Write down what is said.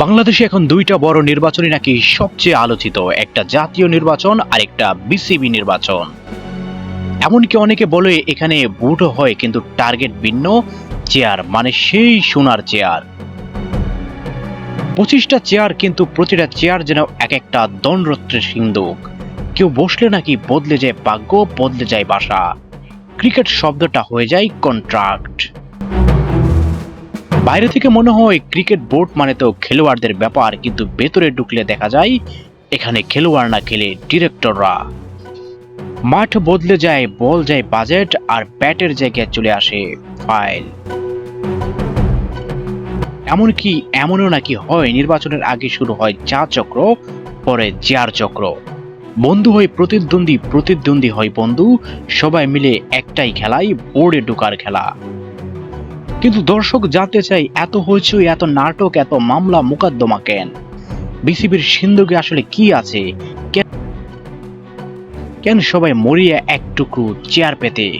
বাংলাদেশে এখন দুইটা বড় নির্বাচনই নাকি সবচেয়ে আলোচিত, একটা জাতীয় নির্বাচন আর একটা বিসিবি নির্বাচন। এমনকি অনেকে বলে এখানে ভোটও হয় কিন্তু টার্গেট ভিন্ন, চেয়ার মানে সেই সোনার চেয়ার। পঁচিশটা চেয়ার কিন্তু প্রতিটা চেয়ার যেন এক একটা দণ্ডরত্রের সিন্দুক কেউ বসলে নাকি বদলে যায় ভাগ্য, বদলে যায় বাসা। ক্রিকেট শব্দটা হয়ে যায় কন্ট্রাক্ট বাইরে থেকে মনে হয় ক্রিকেট বোর্ড মানে তো খেলোয়াড়দের ব্যাপার, কিন্তু ভেতরে ঢুকলে দেখা যায় এখানে খেলোয়াড় না খেলে ডিরেক্টররা। মাঠ বদলে যায়, বল যায় বাজেট আর ব্যাটের জায়গায় চলে আসে ফাইল। এমনকি এমনও নাকি হয়, নির্বাচনের আগে শুরু হয় চা চক্র, পরে চেয়ার চক্র। বন্ধু হয় প্রতিদ্বন্দ্বী প্রতিদ্বন্দ্বী হয় বন্ধু, সবাই মিলে একটাই খেলাই, বোর্ডে ঢোকার খেলা। কিন্তু দর্শক জানতে চাই, এত হইচই, এত নাটক, এত মামলা মোকদ্দমা কেন? বিসিবির সিন্ধুকে আসলে কি আছে? কেন- সবাই মরিয়া এক টুকরো চেয়ার পেতে